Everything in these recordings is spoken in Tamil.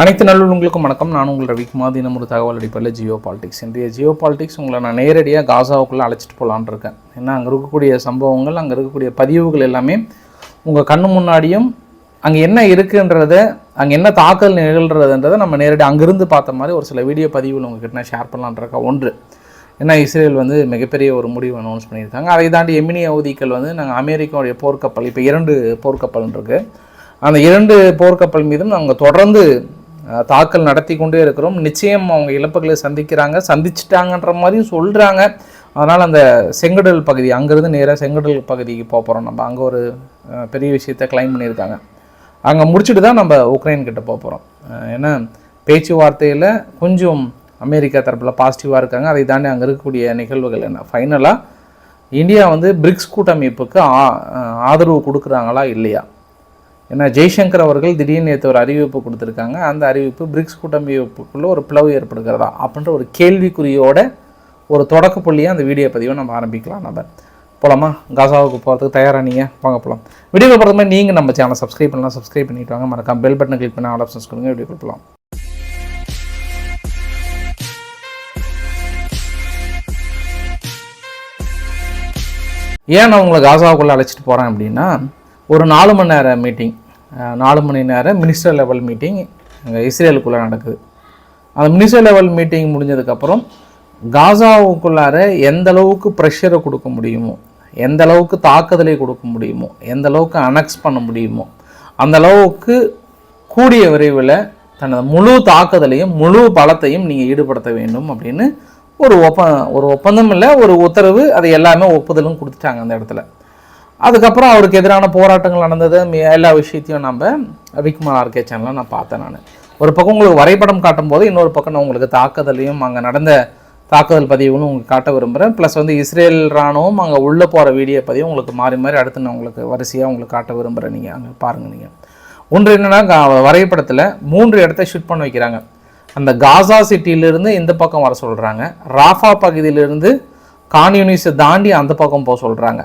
அனைத்து நல்லுங்களுக்கும் வணக்கம். நான் உங்கள் ரவிக்குமார். தினம் ஒரு தகவல் அடிப்படையில் ஜியோ பாலிடிக்ஸ். இன்றைய ஜியோ பாலிடிக்ஸ் உங்களை நான் நேரடியாக காசாவுக்குள்ளே அழைச்சிட்டு போகலான் இருக்கேன். ஏன்னா அங்கே இருக்கக்கூடிய சம்பவங்கள் அங்கே இருக்கக்கூடிய பதிவுகள் எல்லாமே உங்கள் கண்ணு முன்னாடியும் அங்கே என்ன இருக்குன்றத அங்கே என்ன தாக்கல் நிகழ்கிறதுன்றதை நம்ம நேரடியாக அங்கேருந்து பார்த்த மாதிரி ஒரு சில வீடியோ பதிவுகள் உங்ககிட்ட நான் ஷேர் பண்ணலான்னு இருக்கேன். ஒன்று ஏன்னா இஸ்ரேல் வந்து மிகப்பெரிய ஒரு முடிவு அனௌன்ஸ் பண்ணியிருக்காங்க. அதை தாண்டி எமினி அவதிகள் வந்து நாங்கள் அமெரிக்காவுடைய போர்க்கப்பல் இப்போ இரண்டு போர்க்கப்பல் இருக்குது அந்த இரண்டு போர்க்கப்பல் மீதும் நாங்கள் தொடர்ந்து தாக்கல் நடத்தி கொண்டே இருக்கிறோம். நிச்சயம் அவங்க இழப்புகளை சந்திக்கிறாங்க. சந்திச்சிட்டாங்கன்ற மாதிரியும் சொல்கிறாங்க அதனால் அந்த செங்கடல் பகுதி அங்கேருந்து நேராக செங்கடல் பகுதிக்கு போகிறோம் நம்ம. அங்கே ஒரு பெரிய விஷயத்தை கிளைம் பண்ணியிருக்காங்க. அங்கே முடிச்சுட்டு தான் நம்ம உக்ரைன் கிட்ட போக போகிறோம் ஏன்னா பேச்சுவார்த்தையில் கொஞ்சம் அமெரிக்கா தரப்பில் பாசிட்டிவாக இருக்காங்க. அதை தாண்டி அங்கே இருக்கக்கூடிய நிகழ்வுகள் என்ன? ஃபைனலாக இந்தியா வந்து பிரிக்ஸ் கூட்டமைப்புக்கு ஆ- ஆதரவு கொடுக்குறாங்களா இல்லையா? ஏன்னா ஜெய்சங்கர் அவர்கள் திடீர்னு நேற்று ஒரு அறிவிப்பு கொடுத்துருக்காங்க. அந்த அறிவிப்பு பிரிக்ஸ் கூட்டமைப்புக்குள்ளே ஒரு பிளவு ஏற்படுகிறதா அப்படின்ற ஒரு கேள்விக்குறியோட ஒரு தொடக்க புள்ளியாக அந்த வீடியோ பதிவை நம்ம ஆரம்பிக்கலாம் நம்ம போலாமா? காசாவுக்கு போகிறதுக்கு தயாராக நீங்கள் வாங்க போகலாம் வீடியோ போகிறது மாதிரி நீங்கள் நம்ம சேனலை சப்ஸ்கிரைப் பண்ணலாம் சப்ஸ்கிரைப் பண்ணிட்டு வாங்க. மறக்காம பெல் பட்டனை கிளிக் பண்ணி ஆல் ஆப்ஷன்ஸ் கொடுங்க. வீடியோ போகலாம் ஏன் நான் உங்களை காசாவுக்குள்ளே அழைச்சிட்டு போகிறேன் அப்படின்னா ஒரு நாலு மணி நேர மீட்டிங் நாலு மணி நேரம் மினிஸ்டர் லெவல் மீட்டிங் அங்கே இஸ்ரேலுக்குள்ளே நடக்குது. அந்த மினிஸ்டர் லெவல் மீட்டிங் முடிஞ்சதுக்கப்புறம் காசாவுக்குள்ளார எந்த அளவுக்கு ப்ரெஷரை கொடுக்க முடியுமோ எந்த அளவுக்கு தாக்குதலை கொடுக்க முடியுமோ எந்த அளவுக்கு அனெக்ஸ் பண்ண முடியுமோ அந்த அளவுக்கு கூடிய விரைவில் தனது முழு தாக்குதலையும் முழு பலத்தையும் நீங்கள் ஈடுபடுத்த வேண்டும் அப்படின்னு ஒரு ஒப்ப ஒரு ஒப்பந்தம் இல்லை ஒரு உத்தரவு அது எல்லாமே ஒப்புதலும் கொடுத்துட்டாங்க அந்த இடத்துல. அதுக்கப்புறம் அவருக்கு எதிரான போராட்டங்கள் நடந்தது. எல்லா விஷயத்தையும் நம்ம விக்மார் ஆர்கே சேனலில் நான் பார்த்தேன் நான். ஒரு பக்கம் உங்களுக்கு வரைபடம் காட்டும் போது இன்னொரு பக்கம் நான் உங்களுக்கு தாக்குதலையும் அங்கே நடந்த தாக்குதல் பதிவுகளும் உங்களுக்கு காட்ட விரும்புகிறேன் ப்ளஸ் வந்து இஸ்ரேல் ராணுவம் அங்கே உள்ளே போகிற வீடியோ பதிவு உங்களுக்கு மாறி மாறி அடுத்து நான் உங்களுக்கு வரிசையாக உங்களுக்கு காட்ட விரும்புகிறேன் நீங்கள் அங்கே பாருங்கள் நீங்கள் ஒன்று என்னென்னா வரைபடத்தில் மூன்று இடத்த ஷூட் பண்ண வைக்கிறாங்க. அந்த காசா சிட்டியிலிருந்து இந்த பக்கம் வர சொல்கிறாங்க ராஃபா பகுதியிலிருந்து கான்யூனிஸை தாண்டி அந்த பக்கம் போக சொல்கிறாங்க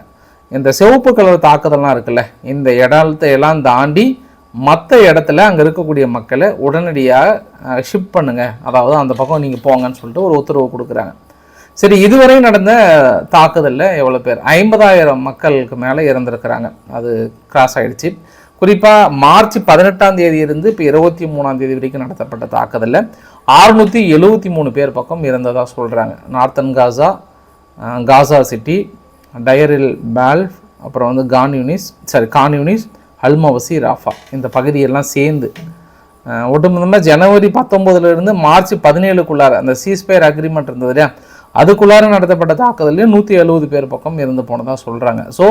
இந்த சிவப்பு கலர் தாக்குதல்லாம் இருக்குல்ல இந்த இடத்தை எல்லாம் தாண்டி மற்ற இடத்துல அங்கே இருக்கக்கூடிய மக்களை உடனடியாக ஷிஃப்ட் பண்ணுங்கள் அதாவது அந்த பக்கம் நீங்கள் போங்கன்னு சொல்லிட்டு ஒரு உத்தரவு கொடுக்குறாங்க. சரி இதுவரை நடந்த தாக்குதலில் எவ்வளோ பேர்? ஐம்பதாயிரம் மக்களுக்கு மேலே இறந்துருக்கிறாங்க. அது கிராஸ் ஆகிடுச்சு குறிப்பாக மார்ச் பதினெட்டாம் தேதி இருந்து இப்போ இருபத்தி மூணாம் தேதி வரைக்கும் நடத்தப்பட்ட தாக்குதலில். அறுநூற்றி எழுபத்தி மூணு பேர் பக்கம் இறந்ததாக சொல்கிறாங்க நார்த்தன் காசா காசா சிட்டி டயரில் பால்ஃப் அப்புறம் வந்து Khan Younis sorry Khan Younis Al Mawasi Rafah. இந்த பகுதியெல்லாம் சேர்ந்து ஒட்டுமொத்தமாக ஜனவரி பத்தொம்போதுலேருந்து மார்ச் பதினேழுக்குள்ளார அந்த சீஸ்பயர் அக்ரிமெண்ட் இருந்தது இல்லையா? அதுக்குள்ளார நடத்தப்பட்ட தாக்குதலையும் நூற்றி எழுபது பேர் பக்கம் இருந்து போனதாக சொல்கிறாங்க ஸோ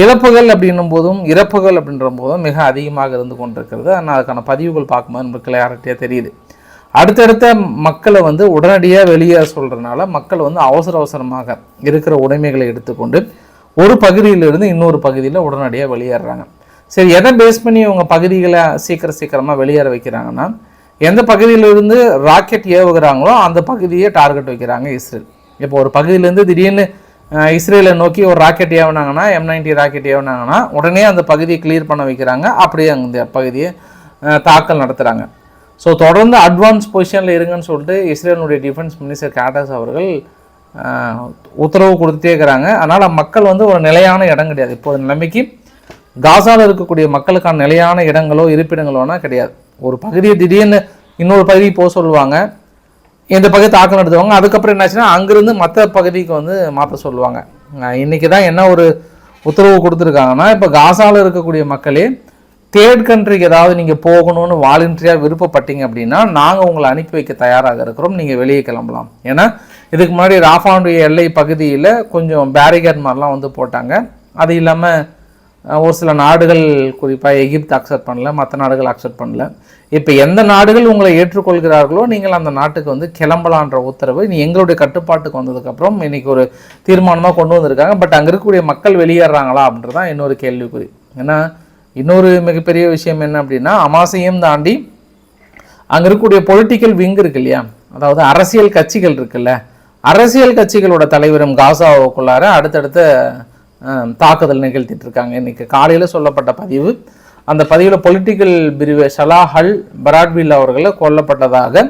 இறப்புகள் அப்படின்னும் போதும் இறப்புகள் அப்படின்ற போதும் மிக அதிகமாக இருந்து கொண்டிருக்கிறது. ஆனால் அதுக்கான பதிவுகள் பார்க்கும்போது நமக்கு கிளாரிட்டியாக தெரியுது. அடுத்தடுத்த மக்களை வந்து உடனடியாக வெளியே சொல்கிறதுனால மக்கள் வந்து அவசர அவசரமாக இருக்கிற உடைமைகளை எடுத்துக்கொண்டு ஒரு பகுதியிலிருந்து இன்னொரு பகுதியில் உடனடியாக வெளியேறுறாங்க சரி எதை பேஸ் பண்ணி அவங்க பகுதிகளை சீக்கிரம் சீக்கிரமாக வெளியேற வைக்கிறாங்கன்னா எந்த பகுதியிலிருந்து ராக்கெட் ஏவுகிறாங்களோ அந்த பகுதியை டார்கெட் வைக்கிறாங்க இஸ்ரேல். இப்போ ஒரு பகுதியிலேருந்து திடீர்னு இஸ்ரேலை நோக்கி ஒரு ராக்கெட் ஏவுனாங்கன்னா எம் நைன்டி ராக்கெட் ஏவுனாங்கன்னா உடனே அந்த பகுதியை கிளியர் பண்ண வைக்கிறாங்க. அப்படியே அந்த பகுதியை தாக்கல் நடத்துகிறாங்க ஸோ தொடர்ந்து அட்வான்ஸ் பொசிஷனில் இருங்கன்னு சொல்லிட்டு இஸ்ரேலுடைய டிஃபென்ஸ் மினிஸ்டர் கேட்டஸ் அவர்கள் உத்தரவு கொடுத்துட்டே இருக்கிறாங்க. அதனால் மக்கள் வந்து ஒரு நிலையான இடம் கிடையாது. இப்போது நிலைமைக்கு காசாவில் இருக்கக்கூடிய மக்களுக்கான நிலையான இடங்களோ இருப்பிடங்களோனா கிடையாது. ஒரு பகுதியை திடீர்னு இன்னொரு பகுதிக்கு போக சொல்லுவாங்க. இந்த பகுதி தாக்கம் நடத்துவாங்க. அதுக்கப்புறம் என்னாச்சுன்னா அங்கேருந்து மற்ற பகுதிக்கு வந்து மாற்ற சொல்லுவாங்க. இன்றைக்கி தான் என்ன ஒரு உத்தரவு கொடுத்துருக்காங்கன்னா இப்போ காசாவில் இருக்கக்கூடிய மக்களே தேர்ட் கண்ட்ரிக்கு ஏதாவது நீங்கள் போகணும்னு வாலண்டரியாக விருப்பப்பட்டீங்க அப்படின்னா நாங்கள் உங்களை அனுப்பி வைக்க தயாராக இருக்கிறோம். நீங்கள் வெளியே கிளம்பலாம். ஏன்னா இதுக்கு முன்னாடி ராஃபானுடைய எல்லை பகுதியில் கொஞ்சம் பேரிகேட் மாதிரிலாம் வந்து போட்டாங்க. அது இல்லாமல் ஒரு சில நாடுகள் குறிப்பாக எகிப்து அக்செப்ட் பண்ணல மற்ற நாடுகள் அக்செப்ட் பண்ணல. இப்போ எந்த நாடுகள் உங்களை ஏற்றுக்கொள்கிறார்களோ நீங்கள் அந்த நாட்டுக்கு வந்து கிளம்பலான்ற உத்தரவு நீ எங்களுடைய கட்டுப்பாட்டுக்கு வந்ததுக்கப்புறம் இன்னைக்கு ஒரு தீர்மானமாக கொண்டு வந்திருக்காங்க. பட் அங்கே இருக்கக்கூடிய மக்கள் வெளியேறாங்களா அப்படின்றது தான் இன்னொரு கேள்விக்குறி. ஏன்னா இன்னொரு மிகப்பெரிய விஷயம் என்ன அப்படின்னா அமாசையும் தாண்டி அங்கே இருக்கக்கூடிய பொலிட்டிக்கல் விங் இருக்கு இல்லையா? அதாவது அரசியல் கட்சிகள் இருக்குல்ல. அரசியல் கட்சிகளோட தலைவரும் காசாவுக்குள்ளார அடுத்தடுத்த தாக்குதல் நிகழ்த்திட்டு இருக்காங்க. இன்றைக்கி காலையில் சொல்லப்பட்ட பதிவு. அந்த பதிவில் பொலிட்டிக்கல் பிரிவு ஷலாஹ் பராட்வில் அவர்களை கொல்லப்பட்டதாக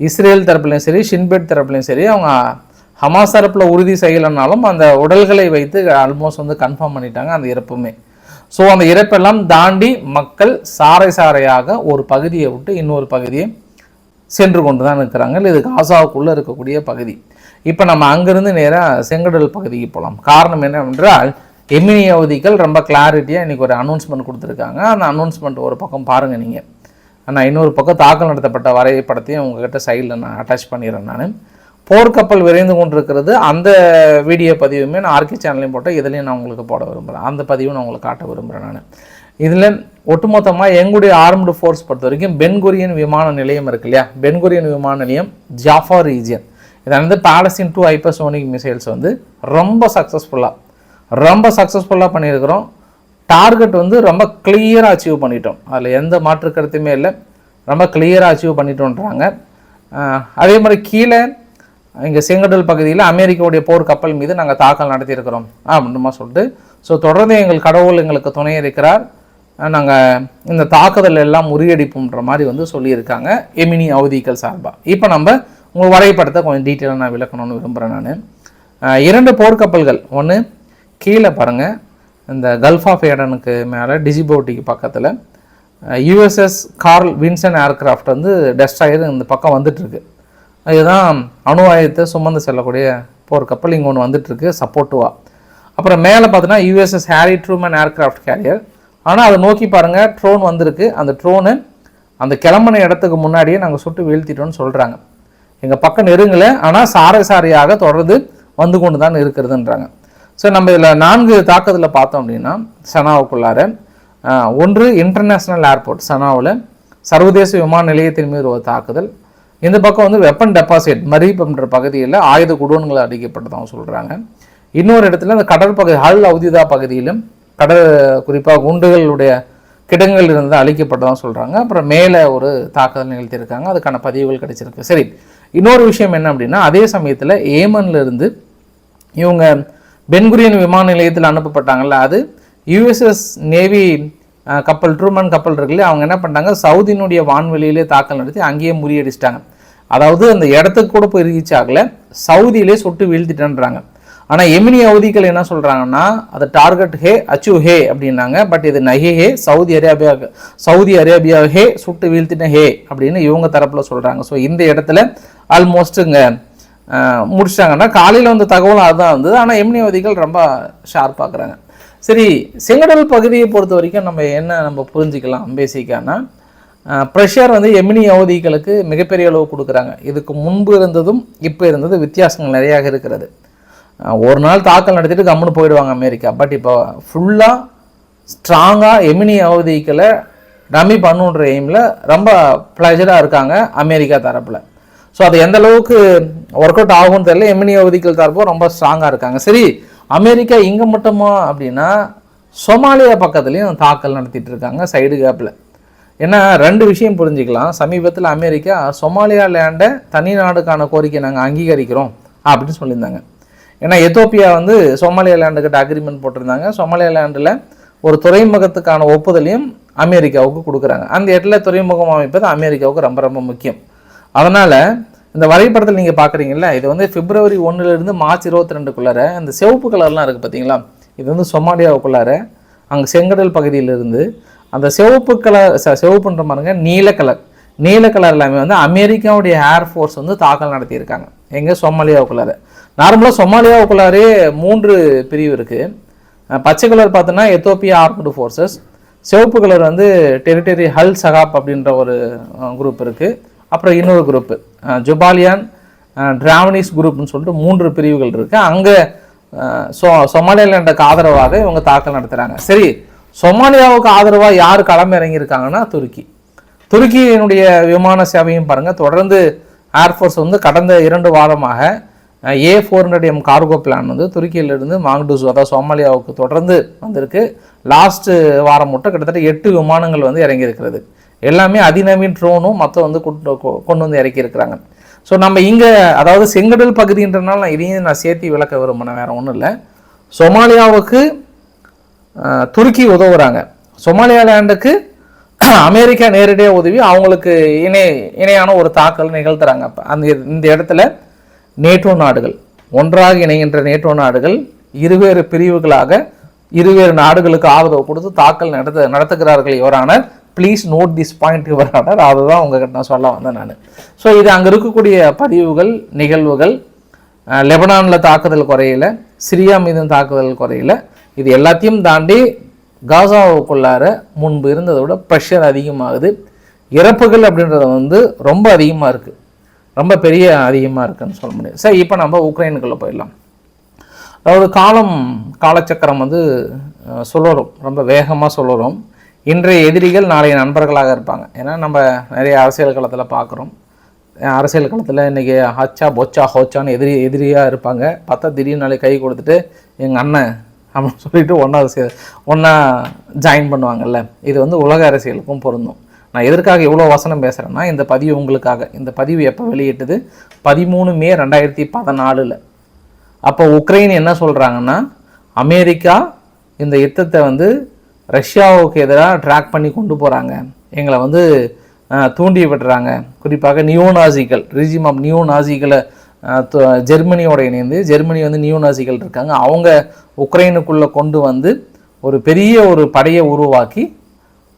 இஸ்ரேல் தரப்புலையும் சரி ஷின்பெட் தரப்புலையும் சரி அவங்க ஹமாஸ் தரப்பில் உறுதி செய்யலைனாலும் அந்த உடல்களை வைத்து ஆல்மோஸ்ட் வந்து கன்ஃபார்ம் பண்ணிட்டாங்க அந்த இறப்புமே. ஸோ அந்த இறப்பெல்லாம் தாண்டி மக்கள் சாறை சாறையாக ஒரு பகுதியை விட்டு இன்னொரு பகுதியை சென்று கொண்டு தான் இருக்கிறாங்க இது காசாவுக்குள்ளே இருக்கக்கூடிய பகுதி. இப்போ நம்ம அங்கேருந்து நேராக செங்கடல் பகுதிக்கு போகலாம் காரணம் என்னவென்றால் எமினி அவதிகள் ரொம்ப கிளாரிட்டியாக இன்றைக்கி ஒரு அனௌன்ஸ்மெண்ட் கொடுத்துருக்காங்க. அந்த அனௌன்ஸ்மெண்ட் ஒரு பக்கம் பாருங்கள் நீங்கள் நான் இன்னொரு பக்கம் தாக்கல் நடத்தப்பட்ட வரைபடத்தையும் உங்ககிட்ட சைடில் நான் அட்டாச் பண்ணிடுறேன் நான். போர்க்கப்பல் விரைந்து கொண்டிருக்கிறது. அந்த வீடியோ பதிவுமே நான் ஆர்கே சேனலையும் போட்டு இதுலேயும் நான் உங்களுக்கு போட விரும்புகிறேன் அந்த பதிவும் நான் உங்களுக்கு காட்ட விரும்புகிறேன் நான். இதில் ஒட்டுமொத்தமாக எங்களுடைய ஆர்ம்டு ஃபோர்ஸ் பொறுத்த வரைக்கும் பென்குரியன் விமான நிலையம் இருக்கு இல்லையா? பென்குரியன் விமான நிலையம் ஜாஃபா ரீஜியன் இதை வந்து பாலஸ்தீன் டூ ஹைப்பர்சோனிக் மிசைல்ஸ் வந்து ரொம்ப சக்ஸஸ்ஃபுல்லாக ரொம்ப சக்ஸஸ்ஃபுல்லாக பண்ணியிருக்கிறோம். டார்கெட் வந்து ரொம்ப கிளியராக அச்சீவ் பண்ணிட்டோம். அதில் எந்த மாற்று கருத்துமே இல்லை. ரொம்ப கிளியராக அச்சீவ் பண்ணிட்டோன்றாங்க. அதே மாதிரி கீழே இங்கே செங்கடல் பகுதியில் அமெரிக்காவுடைய போர் கப்பல் மீது நாங்கள் தாக்கல் நடத்தியிருக்கிறோம். அப்படின்மா சொல்லிட்டு. ஸோ தொடர்ந்து எங்கள் கடவுள் எங்களுக்கு துணை இருக்கிறார். நாங்கள் இந்த தாக்குதல் எல்லாம் முறியடிப்போம்ன்ற மாதிரி வந்து சொல்லியிருக்காங்க. எமினி அவதிகள் சார்பாக இப்போ நம்ம உங்கள் வரைபடத்தை கொஞ்சம் டீட்டெயிலாக நான் விளக்கணும்னு விரும்புகிறேன் நான். இரண்டு போர்க்கப்பல்கள் ஒன்று கீழே பாருங்கள் இந்த கல்ஃப் ஆஃப் ஏடனுக்கு மேலே டிஜிபோட்டிக்கு பக்கத்தில். யூஎஸ்எஸ் கார்ல் வின்சன் ஏர்க்ராஃப்ட் வந்து டெஸ்ட்ராயர் இந்த பக்கம் வந்துட்டுருக்கு இதுதான் அணு ஆயுதத்தை சுமந்து செல்லக்கூடிய போர் கப்பல். இங்கே ஒன்று வந்துட்டுருக்கு சப்போர்ட்டுவா அப்புறம் மேலே பார்த்தீங்கன்னா USS Harry Truman aircraft carrier ஆனால் அதை நோக்கி பாருங்கள் ட்ரோன் வந்திருக்கு. அந்த ட்ரோனு அந்த கிளம்பின இடத்துக்கு முன்னாடியே நாங்கள் சுட்டு வீழ்த்திட்டோம்னு சொல்கிறாங்க எங்கள் பக்கம் நெருங்கலை ஆனால் சாரை சாரையாக தொடர்ந்து வந்து கொண்டு தான் இருக்கிறதுன்றாங்க. ஸோ நம்ம இதில் நான்கு தாக்கத்தில் பார்த்தோம் அப்படின்னா சனாவுக்குள்ளார ஒன்று இன்டர்நேஷ்னல் ஏர்போர்ட் சனாவில் சர்வதேச விமான நிலையத்தின் மீது ஒரு தாக்குதல் இந்த பக்கம் வந்து வெப்பன் டெபாசிட் மரீப்ன்ற பகுதியில் ஆயுத குடோன்கள் அடிக்கப்பட்டதாக சொல்கிறாங்க இன்னொரு இடத்துல அந்த கடற்பகுதி ஹல் அவுதிதா பகுதியிலும் கடல் குறிப்பாக குண்டுகளுடைய கிடங்கள் இருந்து அழிக்கப்பட்டதாக சொல்கிறாங்க அப்புறம் மேலே ஒரு தாக்குதல் நிகழ்த்தியிருக்காங்க. அதுக்கான பதிவுகள் கிடைச்சிருக்கு. சரி இன்னொரு விஷயம் என்ன அப்படின்னா அதே சமயத்தில் ஏமன்லேருந்து இவங்க பென்குரியன் விமான நிலையத்தில் அனுப்பப்பட்டாங்கல்ல அது யுஎஸ்எஸ் நேவி கப்பல் ட்ரூமன் கப்பல் இருக்குல்ல அவங்க என்ன பண்ணிட்டாங்க? சவுதியினுடைய வான்வெளியிலே தாக்கல் நடத்தி அங்கேயே முறியடிச்சிட்டாங்க. அதாவது அந்த இடத்துக்கு கூட போய் ரீச் சவுதியிலே சுட்டு வீழ்த்திட்டேன்றாங்க. ஆனால் எமினி அவதிகள் என்ன சொல்கிறாங்கன்னா அது டார்கெட் ஹே அச்சு ஹே அப்படின்னாங்க. பட் இது நஹே ஹே சவுதி அரேபியா சவுதி அரேபியா ஹே சுட்டு வீழ்த்தின ஹே அப்படின்னு இவங்க தரப்பில் சொல்கிறாங்க ஸோ இந்த இடத்துல ஆல்மோஸ்ட்டுங்க இங்கே முடிச்சிட்டாங்கன்னா காலையில் வந்த தகவலும் அதுதான் வந்தது. ஆனால் எமினி அவதிகள் ரொம்ப ஷார்ப்பாக்குறாங்க சரி செங்கடல் பகுதியை பொறுத்த வரைக்கும் நம்ம என்ன நம்ம புரிஞ்சுக்கலாம் பேசிக்கானா ப்ரெஷர் வந்து எமினி அவதிகளுக்கு மிகப்பெரிய அளவு கொடுக்குறாங்க. இதுக்கு முன்பு இருந்ததும் இப்போ இருந்தது வித்தியாசங்கள் நிறையா இருக்கிறது. ஒரு நாள் தாக்கல் நடத்திட்டு கம்முன்னு போயிடுவாங்க அமெரிக்கா. பட் இப்போ ஃபுல்லாக ஸ்ட்ராங்காக எமினி அவதிகளை டம்மி பண்ணுன்ற எய்மில் ரொம்ப ப்ளஷராக இருக்காங்க அமெரிக்கா தரப்பில். ஸோ அது எந்த அளவுக்கு ஒர்க் அவுட் ஆகும்னு தெரியல. எமினி அவதிகள் தரப்பும் ரொம்ப ஸ்ட்ராங்காக இருக்காங்க. சரி அமெரிக்கா இங்கே மட்டுமா அப்படின்னா சொமாலியா பக்கத்துலேயும் தாக்கல் நடத்திட்டு இருக்காங்க சைடு கேப்பில் ஏன்னா ரெண்டு விஷயம் புரிஞ்சுக்கலாம். சமீபத்தில் அமெரிக்கா சொமாலியா லேண்டை தனி நாடுக்கான கோரிக்கை நாங்கள் அங்கீகரிக்கிறோம் அப்படின்னு சொல்லியிருந்தாங்க. ஏன்னா எத்தோப்பியா வந்து சோமாலியா லேண்டுக்கிட்ட அக்ரிமெண்ட் போட்டிருந்தாங்க. சோமாலியா லேண்டில் ஒரு துறைமுகத்துக்கான ஒப்புதலையும் அமெரிக்காவுக்கு கொடுக்குறாங்க. அந்த இடத்துல துறைமுகம் அமைப்பது அமெரிக்காவுக்கு ரொம்ப ரொம்ப முக்கியம். அதனால் இந்த வரைபடத்தில் நீங்கள் பார்க்குறீங்கல்ல இது வந்து பிப்ரவரி ஒன்றுலேருந்து மார்ச் இருபத்தி ரெண்டுக்குள்ளார இந்த சிவப்பு கலர்லாம் இருக்குது பார்த்தீங்களா இது வந்து சொமாலியாவுக்குள்ளார அங்கே செங்கடல் பகுதியிலிருந்து அந்த சிவப்பு கலர் ச- சிவப்புன்ற பாருங்க நீல கலர். நீல கலர் எல்லாமே வந்து அமெரிக்காவுடைய ஏர்ஃபோர்ஸ் வந்து தாக்கல் நடத்தியிருக்காங்க. எங்கே? சொமாலியாவுக்குள்ளார. நார்மலாக சொமாலியாவுக்குள்ளாரே மூன்று பிரிவு இருக்குது பச்சை கலர் பார்த்தோன்னா எத்தோப்பியா ஆர்மடு ஃபோர்ஸஸ் சிவப்பு கலர் வந்து டெரிட்டரி ஹல் சகாப் அப்படின்ற ஒரு குரூப் இருக்குது அப்புறம் இன்னொரு குரூப்பு ஜுபாலியான் டிராவனிஸ் குரூப்னு சொல்லிட்டு மூன்று பிரிவுகள் இருக்குது அங்கே சோ சொமாலியாலேண்டுக்கு ஆதரவாக இவங்க தாக்கல் நடத்துகிறாங்க சரி சொமாலியாவுக்கு ஆதரவாக யார் களம் இறங்கியிருக்காங்கன்னா துருக்கி. துருக்கியினுடைய விமான சேவையும் பாருங்கள் தொடர்ந்து ஏர்ஃபோர்ஸ் வந்து கடந்த இரண்டு வாரமாக A four hundred M cargo plane வந்து துருக்கியிலிருந்து மாங்டூஸ் அதாவது சோமாலியாவுக்கு தொடர்ந்து வந்திருக்கு. லாஸ்ட்டு வாரம் மட்டும் கிட்டத்தட்ட எட்டு விமானங்கள் வந்து இறங்கியிருக்கிறது. எல்லாமே அதிநவீன் ட்ரோனும் மற்ற வந்து கொண்டு கொ- கொண்டு வந்து இறக்கியிருக்கிறாங்க. ஸோ நம்ம இங்கே அதாவது செங்கடல் பகுதின்றனால நான் இதையும் நான் சேர்த்து விளக்க விரும்பினேன் வேறு ஒன்றும் இல்லை. சொமாலியாவுக்கு துருக்கி உதவுறாங்க. சொமாலியா லேண்டுக்கு அமெரிக்கா நேரடியாக உதவி அவங்களுக்கு இணை இணையான ஒரு தாக்கல் நிகழ்த்துறாங்க. அப்போ அந்த இந்த இடத்துல நேட்டோ நாடுகள் ஒன்றாக இணைகின்ற நேட்டோ நாடுகள் இருவேறு பிரிவுகளாக இருவேறு நாடுகளுக்கு ஆதரவு கொடுத்து தாக்கல் நடத்த நடத்துகிறார்கள் இவரான ப்ளீஸ் நோட் திஸ் பாயிண்ட் அதை அதுதான் உங்ககிட்ட நான் சொல்ல வந்தேன் நான். ஸோ இது அங்கே இருக்கக்கூடிய பதிவுகள் நிகழ்வுகள் லெபனானில் தாக்குதல் குறையில சிரியா மீதும் தாக்குதல் குறையல. இது எல்லாத்தையும் தாண்டி காசாவுக்குள்ளார முன்பு இருந்ததை விட ப்ரெஷர் அதிகமாகுது. இறப்புகள் அப்படின்றது வந்து ரொம்ப அதிகமாக இருக்குது ரொம்ப பெரிய அதிகமாக இருக்குதுன்னு சொல்ல முடியாது. சரி இப்போ நம்ம உக்ரைனுக்குள்ளே போயிடலாம். அதாவது காலம் காலச்சக்கரம் வந்து அஹ், சுழலும் ரொம்ப வேகமாக சுழலும் இன்றைய எதிரிகள் நாளைய நண்பர்களாக இருப்பாங்க. ஏன்னா நம்ம நிறைய அரசியல் களத்தில் பார்க்குறோம் அரசியல் களத்தில் இன்றைக்கி ஹச்சா பொச்சா ஹோச்சான்னு எதிரி எதிரியாக இருப்பாங்க. பார்த்தா திடீர்னு நாளைக்கு கை கொடுத்துட்டு எங்கள் அண்ணன் அப்படின்னு சொல்லிட்டு ஒன்றா ஒன்றா ஜாயின் பண்ணுவாங்கல்ல. இது வந்து உலக அரசியலுக்கும் பொருந்தும். நான் எதற்காக இவ்வளோ வசனம் பேசுகிறேன்னா இந்த பதிவு உங்களுக்காக. இந்த பதிவு எப்போ வெளியிட்டது? பதிமூணு மே ரெண்டாயிரத்தி பதினாலில். அப்போ உக்ரைன் என்ன சொல்கிறாங்கன்னா அமெரிக்கா இந்த யுத்தத்தை வந்து ரஷ்யாவுக்கு எதிராக ட்ராக் பண்ணி கொண்டு போகிறாங்க எங்களை வந்து தூண்டி விடுறாங்க குறிப்பாக நியோநாசிகள் ரிஜிம் ஆஃப் நியோநாசிகளை ஜெர்மனியோட இணைந்து ஜெர்மனி வந்து நியோநாசிகள் இருக்காங்க. அவங்க உக்ரைனுக்குள்ளே கொண்டு வந்து ஒரு பெரிய ஒரு படையை உருவாக்கி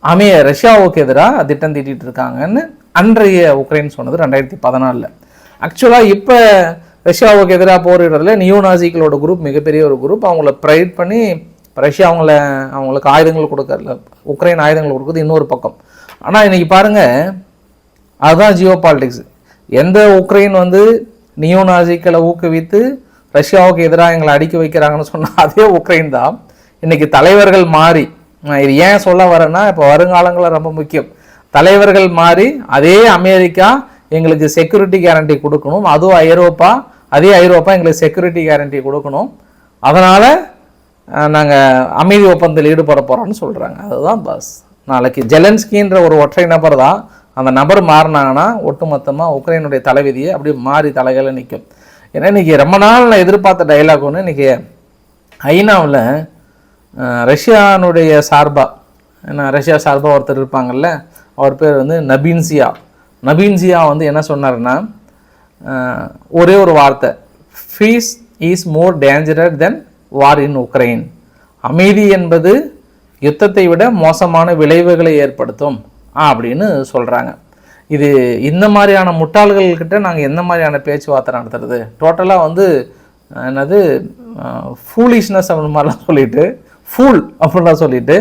அமே ரஷ்யாவுக்கு எதிராக திட்டம் தீட்டிகிட்டு இருக்காங்கன்னு அன்றைய உக்ரைன் சொன்னது ரெண்டாயிரத்தி பதினாலில். ஆக்சுவலாக இப்போ ரஷ்யாவுக்கு எதிராக போரிடுறதுல நியோநாசிகளோட குரூப் மிகப்பெரிய ஒரு குரூப் அவங்கள ப்ரைட் பண்ணி ரஷ்யா அவங்கள அவங்களுக்கு ஆயுதங்கள் கொடுக்கல உக்ரைன் ஆயுதங்கள் கொடுக்குறது இன்னொரு பக்கம். ஆனால் இன்னைக்கு பாருங்கள் அதுதான் ஜியோ பாலிடிக்ஸ் எந்த உக்ரைன் வந்து நியோநாசிக்களை ஊக்குவித்து ரஷ்யாவுக்கு எதிராக எங்களை அடிக்க வைக்கிறாங்கன்னு சொன்னால் அதே உக்ரைன் தான். இன்றைக்கி தலைவர்கள் மாறி நான் இது ஏன் சொல்ல வரேன்னா இப்போ வருங்காலங்களில் ரொம்ப முக்கியம். தலைவர்கள் மாறி அதே அமெரிக்கா எங்களுக்கு செக்யூரிட்டி கேரண்டி கொடுக்கணும். அதுவும் ஐரோப்பா அதே ஐரோப்பா எங்களுக்கு செக்யூரிட்டி கேரண்டி கொடுக்கணும். அதனால் நாங்கள் அமைதி ஒப்பந்தத்தில் ஈடுபட போகிறோம்னு சொல்கிறாங்க அதுதான் பஸ் நாளைக்கு ஜெலன்ஸ்கின்ற ஒரு ஒற்றை நபர் தான். அந்த நபர் மாறினாங்கன்னா ஒட்டுமொத்தமாக உக்ரைனுடைய தலைவிதியை அப்படியே மாறி தலைகளை நிற்கும் ஏன்னா இன்றைக்கி ரொம்ப நாள் நான் எதிர்பார்த்த டைலாக் ஒன்று இன்றைக்கி ஐநாவில் ரஷ்யானுடைய சார்பாக ஏன்னா ரஷ்யா சார்பாக ஒருத்தர் இருப்பாங்கல்ல அவர் பேர் வந்து நபீன்சியா. நபீன்சியா வந்து என்ன சொன்னார்னா ஒரே ஒரு வார்த்தை peace is more dangerous than war in Ukraine அமைதி என்பது யுத்தத்தை விட மோசமான விளைவுகளை ஏற்படுத்தும் அப்படின்னு சொல்கிறாங்க இது இந்த மாதிரியான முட்டாள்கள்கிட்ட நாங்கள் எந்த மாதிரியான பேச்சுவார்த்தை நடத்துறது? டோட்டலாக வந்து என்னது ஃபூலிஷ்னஸ் அப்படின்னு மாதிரிலாம் சொல்லிட்டு ஃபூல் அப்படின்லாம் சொல்லிட்டு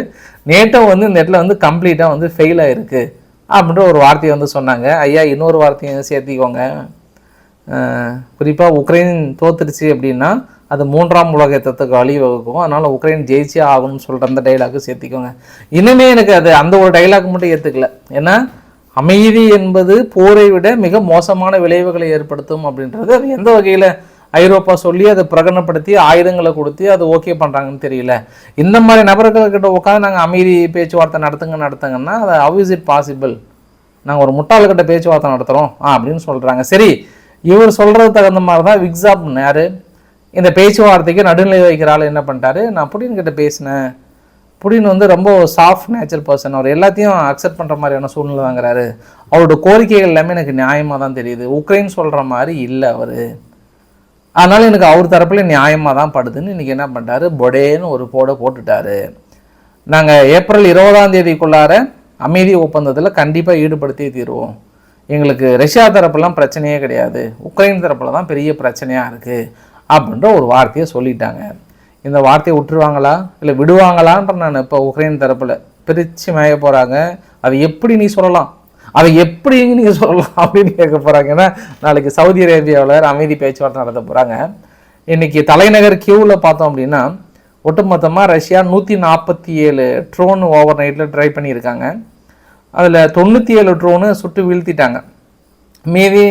நேட்டோ வந்து இந்த இடத்துல வந்து கம்ப்ளீட்டாக வந்து ஃபெயில் ஆகிருக்கு அப்படின்ற ஒரு வார்த்தையை வந்து சொன்னாங்க. ஐயா இன்னொரு வார்த்தையும் சேர்த்திக்கோங்க. குறிப்பாக உக்ரைன் தோத்துருச்சு அப்படின்னா அது மூன்றாம் உலக யுத்தத்துக்கு வழிவகுக்கும். அதனால் உக்ரைன் ஜெயிச்சே ஆகணும்னு சொல்கிற அந்த டைலாக்கு சேர்த்திக்கோங்க. இன்னுமே எனக்கு அது அந்த ஒரு டைலாக் மட்டும் ஏற்றுக்கல ஏன்னா அமைதி என்பது போரை விட மிக மோசமான விளைவுகளை ஏற்படுத்தும் அப்படின்றது. அது எந்த வகையில் ஐரோப்பா சொல்லி அதை பிரகடனப்படுத்தி ஆயுதங்களை கொடுத்து அது ஓகே பண்ணுறாங்கன்னு தெரியல. இந்த மாதிரி நபர்கள்கிட்ட உட்காந்து நாங்கள் அமைதி பேச்சுவார்த்தை நடத்துங்க நடத்துங்கன்னா அது ஹவ் இஸ் இட் பாசிபிள் நாங்கள் ஒரு முட்டாள்கிட்ட பேச்சுவார்த்தை நடத்துகிறோம் ஆ அப்படின்னு சொல்கிறாங்க சரி இவர் சொல்கிறது தகுந்த மாதிரி தான் விக்ஸாப் யார்? இந்த பேச்சுவார்த்தைக்கு நடுநிலை வைக்கிற ஆள் என்ன பண்ணிட்டாரு? நான் புடின் கிட்ட பேசினேன். புடின் வந்து ரொம்ப சாஃப்ட் நேச்சர் பர்சன் அவர் எல்லாத்தையும் அக்செப்ட் பண்ணுற மாதிரியான சூழ்நிலை வாங்குறாரு அவரோட கோரிக்கைகள் எல்லாமே எனக்கு நியாயமாக தான் தெரியுது. உக்ரைன் சொல்கிற மாதிரி இல்லை அவர். அதனால் எனக்கு அவர் தரப்பில் நியாயமாக தான் படுதுன்னு இன்றைக்கி என்ன பண்ணிட்டாரு? பொடேன்னு ஒரு போட போட்டுட்டாரு. நாங்கள் ஏப்ரல் இருபதாம் தேதிக்குள்ளார அமைதி ஒப்பந்தத்தில் கண்டிப்பாக ஈடுபடுத்தியே தீருவோம். எங்களுக்கு ரஷ்யா தரப்புலாம் பிரச்சனையே கிடையாது. உக்ரைன் தரப்பில் தான் பெரிய பிரச்சனையாக இருக்குது அப்படின்ற ஒரு வார்த்தையை சொல்லிட்டாங்க. இந்த வார்த்தையை விட்டுருவாங்களா? இல்லை விடுவாங்களான்ற நான் இப்போ உக்ரைன் தரப்பில் பிரித்து மேய போகிறாங்க அதை எப்படி நீ சொல்லலாம்? அதை எப்படி நீங்கள் சொல்லலாம் அப்படின்னு கேட்க போகிறாங்க ஏன்னா நாளைக்கு சவுதி அரேபியாவில் அமைதி பேச்சுவார்த்தை நடத்த போகிறாங்க இன்றைக்கி தலைநகர் கியூவில் பார்த்தோம் அப்படின்னா ஒட்டுமொத்தமாக ரஷ்யா நூற்றி நாற்பத்தி ஏழு ட்ரோன் ஓவர் நைட்டில் ட்ரை பண்ணியிருக்காங்க. அதில் தொண்ணூற்றி ஏழு ட்ரோனு சுட்டு வீழ்த்திட்டாங்க. மீதி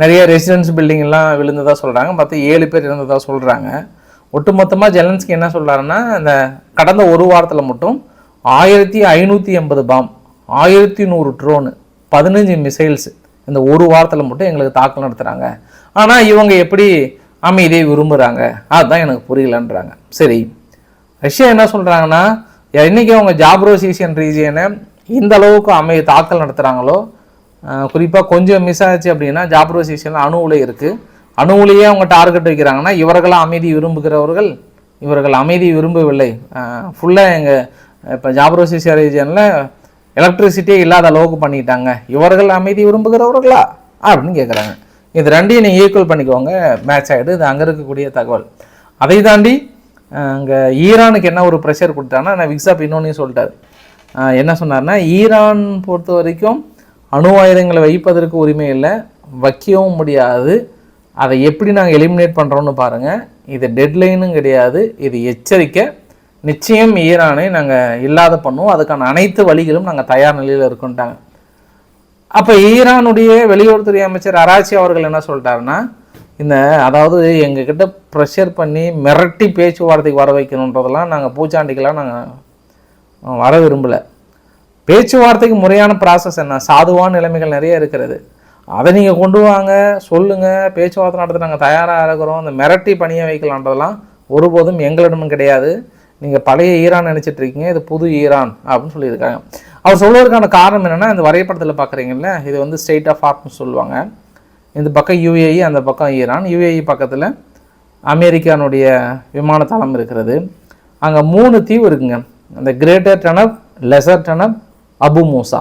நிறைய ரெசிடென்ஸ் பில்டிங் எல்லாம் விழுந்ததாக சொல்கிறாங்க மற்ற ஏழு பேர் இருந்ததாக சொல்கிறாங்க ஒட்டுமொத்தமாக ஜெலன்ஸ்கி என்ன சொல்கிறாருன்னா இந்த கடந்த ஒரு வாரத்தில் மட்டும் ஆயிரத்தி ஐநூற்றி எண்பது பாம் ஆயிரத்தி நூறு ட்ரோனு பதினஞ்சு மிசைல்ஸ் இந்த ஒரு வாரத்தில் மட்டும் எங்களுக்கு தாக்கல் நடத்துகிறாங்க ஆனால் இவங்க எப்படி அமைதியை விரும்புகிறாங்க அதுதான் எனக்கு புரியலன்றாங்க. சரி ரஷ்யா என்ன சொல்கிறாங்கன்னா இன்றைக்கி அவங்க ஜாப்ரோசிஷியன் ரீஜியனை இந்த அளவுக்கு அமை தாக்கல் நடத்துகிறாங்களோ குறிப்பாக கொஞ்சம் மிஸ் ஆச்சு அப்படின்னா ஜாப்ரோசிஷியன் அணு உலை இருக்குது அணு உலையே அவங்க டார்கெட் வைக்கிறாங்கன்னா இவர்களாம் அமைதி விரும்புகிறவர்கள் இவர்கள் அமைதி விரும்பவில்லை. ஃபுல்லாக எங்கள் இப்போ ஜாப்ரோசிஷியா ரீஜியனில் எலக்ட்ரிசிட்டியே இல்லாத அளவுக்கு பண்ணிட்டாங்க. இவர்கள் அமைதி விரும்புகிறவர்களா? அப்படின்னு கேட்குறாங்க இது ரெண்டையும் நீங்கள் ஈக்குவல் பண்ணிக்கோங்க. மேட்ச் ஆகிடு இது அங்கே இருக்கக்கூடிய தகவல். அதை தாண்டி அங்கே ஈரானுக்கு என்ன ஒரு ப்ரெஷர் கொடுத்தாங்கன்னா நான் விக்ஸாப் இன்னொன்னையும் சொல்லிட்டார். என்ன சொன்னார்னா ஈரான் பொறுத்த வரைக்கும் அணு ஆயுதங்களை வைப்பதற்கு உரிமை இல்லை வைக்கவும் முடியாது. அதை எப்படி நாங்கள் எலிமினேட் பண்ணுறோன்னு பாருங்கள் இது டெட்லைனும் கிடையாது. இது எச்சரிக்கை நிச்சயம் ஈரானை நாங்கள் இல்லாத பண்ணுவோம். அதுக்கான அனைத்து வழிகளும் நாங்கள் தயார் நிலையில் இருக்கோன்ட்டாங்க. அப்போ ஈரானுடைய வெளியுறவுத்துறை அமைச்சர் அராச்சி அவர்கள் என்ன சொல்லிட்டாருன்னா இந்த அதாவது எங்ககிட்ட ப்ரெஷர் பண்ணி மிரட்டி பேச்சுவார்த்தைக்கு வர வைக்கணுன்றதெல்லாம் நாங்கள் பூச்சாண்டிக்கெல்லாம் நாங்கள் வர விரும்பலை. பேச்சுவார்த்தைக்கு முறையான ப்ராசஸ் என்ன? சாதுவான நிலைமைகள் நிறைய இருக்கிறது. அதை நீங்கள் கொண்டு வாங்க சொல்லுங்கள் பேச்சுவார்த்தை நடத்த நாங்கள் தயாராக இருக்கிறோம். இந்த மிரட்டி பணியை வைக்கலான்றதெல்லாம் ஒருபோதும் எங்களிடமும் கிடையாது. நீங்கள் பழைய ஈரான் நினச்சிட்டு இருக்கீங்க. இது புது ஈரான் அப்படின்னு சொல்லியிருக்காங்க. அவர் சொல்வதற்கான காரணம் என்னென்னா இந்த வரைபடத்தில் பார்க்குறீங்கல்ல இது வந்து ஸ்டேட் ஆஃப் ஆர்ட்னு சொல்லுவாங்க. இந்த பக்கம் யுஏஇ அந்த பக்கம் ஈரான். யுஏஇ பக்கத்தில் அமெரிக்கானுடைய விமான தளம் இருக்கிறது. அங்கே மூணு தீவு இருக்குங்க. அந்த Greater Tunb Lesser Tunb Abu Musa.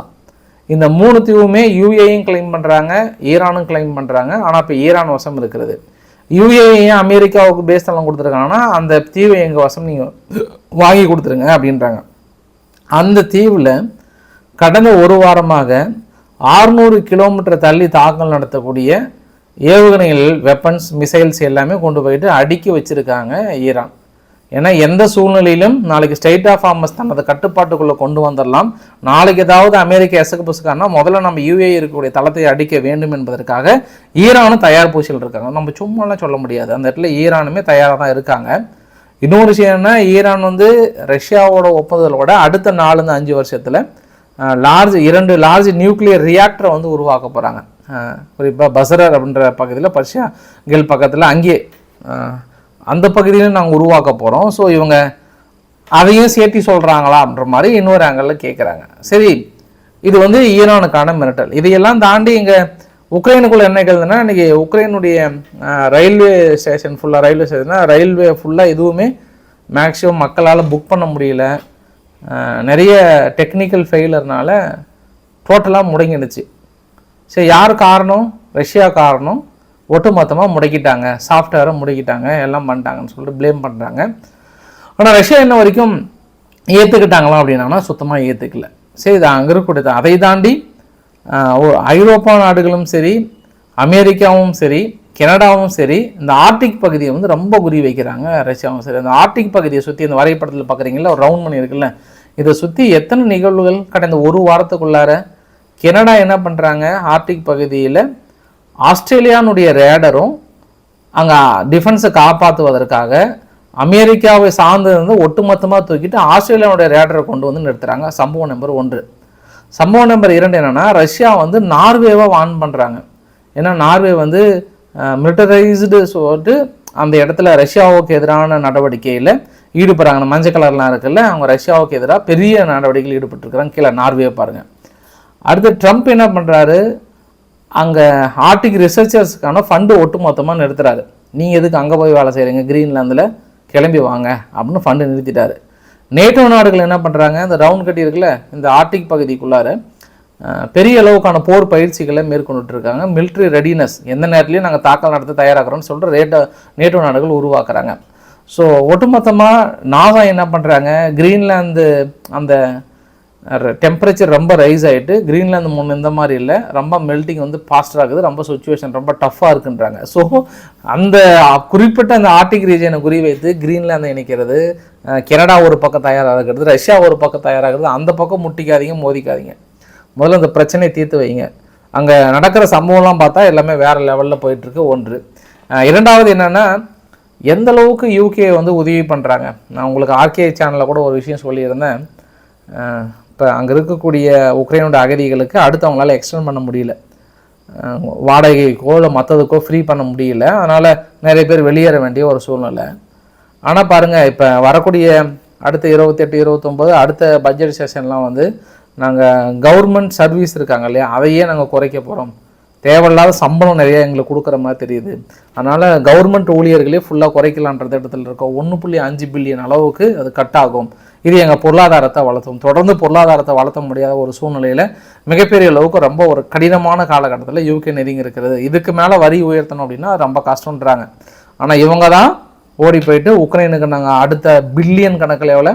இந்த மூணு தீவுமே யுஏயும் கிளைம் பண்ணுறாங்க ஈரானும் கிளைம் பண்ணுறாங்க ஆனால் இப்போ ஈரான் வசம் இருக்கிறது. யுஏஏ அமெரிக்காவுக்கு பேஸ் எல்லாம் கொடுத்துருக்காங்கன்னா அந்த தீவை எங்கள் வசம் நீங்கள் வாங்கி கொடுத்துருங்க அப்படின்றாங்க. அந்த தீவில் கடந்த ஒரு வாரமாக 600 கிலோமீட்டர் தள்ளி தாக்கல் நடத்தக்கூடிய ஏவுகணைகள் வெப்பன்ஸ் மிசைல்ஸ் எல்லாமே கொண்டு போயிட்டு அடுக்கி வச்சிருக்காங்க ஈரான். ஏன்னா எந்த சூழ்நிலையிலும் நாளைக்கு ஸ்டேட் ஆஃப் ஆர்மஸ் தனது கட்டுப்பாட்டுக்குள்ளே கொண்டு வந்துடலாம் நாளைக்கு ஏதாவது அமெரிக்க எசக்கு புசுக்கானா முதல்ல நம்ம யூஏ இருக்கக்கூடிய தளத்தை அடிக்க வேண்டும் என்பதற்காக ஈரானும் தயார் பூசியில் இருக்காங்க. நம்ம சும்மாலாம் சொல்ல முடியாது. அந்த இடத்துல ஈரானுமே தயாராக தான் இருக்காங்க. இன்னொரு விஷயம் என்ன ஈரான் வந்து ரஷ்யாவோட ஒப்புதலோட அடுத்த நாலுந்து அஞ்சு வருஷத்தில் லார்ஜ் இரண்டு லார்ஜ் நியூக்ளியர் ரியாக்டரை வந்து உருவாக்க போகிறாங்க குறிப்பாக பசரர் அப்படின்ற பக்கத்தில் பர்ஷியா கில் பக்கத்தில் அங்கேயே அந்த பகுதியிலும் நாங்கள் உருவாக்க போகிறோம் ஸோ இவங்க அதையும் சேர்த்தி சொல்கிறாங்களா அப்படின்ற மாதிரி இன்னொரு ஆங்கிளில் கேட்குறாங்க சரி இது வந்து ஈரானுக்கான மிரட்டல். இதையெல்லாம் தாண்டி இங்கே உக்ரைனுக்குள்ளே என்ன கேள்வினா இன்றைக்கி உக்ரைனுடைய ரயில்வே ஸ்டேஷன் ஃபுல்லாக ரயில்வே ஸ்டேஷன்னா ரயில்வே ஃபுல்லாக எதுவுமே மேக்ஸிமம் மக்களால் புக் பண்ண முடியல. நிறைய டெக்னிக்கல் ஃபெயிலர்னால டோட்டலாக முடங்கிடுச்சு. சரி யார் காரணம்? ரஷ்யா காரணம். ஒட்டுமொத்தமாக முடக்கிட்டாங்க. சாஃப்ட்வேரை முடக்கிட்டாங்க. எல்லாம் பண்ணிட்டாங்கன்னு சொல்லிட்டு ப்ளேம் பண்ணுறாங்க ஆனால் ரஷ்யா இன்ன வரைக்கும் ஏற்றுக்கிட்டாங்களா அப்படின்னா சுத்தமாக ஏற்றுக்கல சரி இது அங்கே இருக்கக்கூடியது அதை தாண்டி ஐரோப்பா நாடுகளும் சரி அமெரிக்காவும் சரி கனடாவும் சரி இந்த ஆர்டிக் பகுதியை வந்து ரொம்ப குறி வைக்கிறாங்க ரஷ்யாவும் சரி. அந்த ஆர்டிக் பகுதியை சுற்றி இந்த வரைபடத்தில் பார்க்குறீங்களா ஒரு ரவுண்ட் பண்ணி இருக்குல்ல இதை சுற்றி எத்தனை நிகழ்வுகள் கடந்த ஒரு வாரத்துக்குள்ளார கனடா என்ன பண்ணுறாங்க ஆர்டிக் பகுதியில் ஆஸ்திரேலியானுடைய ரேடரும் அங்கே டிஃபென்ஸை காப்பாற்றுவதற்காக அமெரிக்காவை சார்ந்திருந்து ஒட்டுமொத்தமாக தூக்கிட்டு ஆஸ்திரேலியாவுடைய ரேடரை கொண்டு வந்து நிறுத்துகிறாங்க சம்பவம் நம்பர் ஒன்று. சம்பவம் நம்பர் இரண்டு என்னென்னா ரஷ்யா வந்து நார்வேவை வான் பண்ணுறாங்க ஏன்னா நார்வே வந்து மிலிட்டரைஸ்டு சொல்லிட்டு அந்த இடத்துல ரஷ்யாவுக்கு எதிரான நடவடிக்கையில் ஈடுபடுறாங்க. மஞ்சள் கலர்லாம் இருக்குல்ல அவங்க ரஷ்யாவுக்கு எதிராக பெரிய நடவடிக்கையில் ஈடுபட்டிருக்கிறாங்க. கீழே நார்வே பாருங்கள் அடுத்து ட்ரம்ப் என்ன பண்ணுறாரு அங்கே ஆர்டிக் ரிசர்ச்சர்ஸ்க்கான ஃபண்டு ஒட்டு மொத்தமாக நிறுத்துறாரு. நீங்கள் எதுக்கு அங்கே போய் வேலை செய்கிறீங்க கிரீன்லாந்தில் கிளம்பி வாங்க அப்படின்னு ஃபண்டு நிறுத்திட்டாரு. நேட்டோ நாடுகள் என்ன பண்ணுறாங்க இந்த ரவுண்ட் கட்டி இருக்குல்ல இந்த ஆர்டிக் பகுதிக்குள்ளார பெரிய அளவுக்கான போர் பயிற்சிகளை மேற்கொண்டுட்ருக்காங்க. மிலிட்ரி ரெடினஸ் எந்த நேரத்துலையும் நாங்கள் தாக்கல் நடத்த தயாராகிறோம்னு சொல்கிற ரேட்டோ நேட்டோ நாடுகள் உருவாக்குறாங்க. ஸோ ஒட்டுமொத்தமாக நாசா என்ன பண்ணுறாங்க கிரீன்லாந்து அந்த டெம்பரேச்சர் ரொம்ப ரைஸ் ஆகிட்டு கிரீன்லாந்து முன் இந்த மாதிரி இல்லை. ரொம்ப மெல்ட்டிங் வந்து ஃபாஸ்டாக இருக்குது. ரொம்ப சுச்சுவேஷன் ரொம்ப டஃப்பாக இருக்குன்றாங்க. ஸோ அந்த குறிப்பிட்ட அந்த ஆர்டிக் ரீஜனை குறி வைத்து கிரீன்லாந்தை இணைக்கிறது கனடா ஒரு பக்கம் தயாராகிறது ரஷ்யா ஒரு பக்கம் தயாராகிறது அந்த பக்கம் முட்டிக்காதீங்க மோதிக்காதீங்க. முதல்ல அந்த பிரச்சனையை தீர்த்து வைங்க. அங்கே நடக்கிற சம்பவம்லாம் பார்த்தா எல்லாமே வேறு லெவலில் போயிட்டுருக்கு ஒன்று. இரண்டாவது என்னென்னா எந்த அளவுக்கு யூகே வந்து உதவி பண்ணுறாங்க நான் உங்களுக்கு ஆர்கே சேனலில் கூட ஒரு விஷயம் சொல்லியிருந்தேன். இப்போ அங்கே இருக்கக்கூடிய உக்ரைனோட அகதிகளுக்கு அடுத்து அவங்களால எக்ஸ்டெண்ட் பண்ண முடியல. வாடகைக்கோ இல்லை மற்றதுக்கோ ஃப்ரீ பண்ண முடியல. அதனால் நிறைய பேர் வெளியேற வேண்டிய ஒரு சூழ்நிலை. ஆனால் பாருங்கள் இப்போ வரக்கூடிய அடுத்த இருபத்தெட்டு இருபத்தொம்போது அடுத்த பட்ஜெட் செஷன்லாம் வந்து நாங்கள் கவர்மெண்ட் சர்வீஸ் இருக்காங்க இல்லையா? அதையே நாங்கள் குறைக்க போகிறோம் தேவையில்லாத சம்பளம் நிறைய எங்களுக்கு கொடுக்குற மாதிரி தெரியுது. அதனால் கவர்மெண்ட் ஊழியர்களே ஃபுல்லாக குறைக்கலான்ற திட்டத்தில் இருக்கோம். ஒன்று புள்ளி அஞ்சு பில்லியன் அளவுக்கு அது கட் ஆகும். இது எங்கள் பொருளாதாரத்தை வளர்த்தும். தொடர்ந்து பொருளாதாரத்தை வளர்த்த முடியாத ஒரு சூழ்நிலையில் மிகப்பெரிய அளவுக்கு ரொம்ப ஒரு கடினமான காலகட்டத்தில் யூகே நெருங்கி இருக்கிறது. இதுக்கு மேலே வரி உயர்த்தணும் அப்படின்னா ரொம்ப கஷ்டன்றாங்க ஆனால் இவங்க தான் ஓடி போயிட்டு உக்ரைனுக்கு நாங்கள் அடுத்த பில்லியன் கணக்கில் எவ்வளோ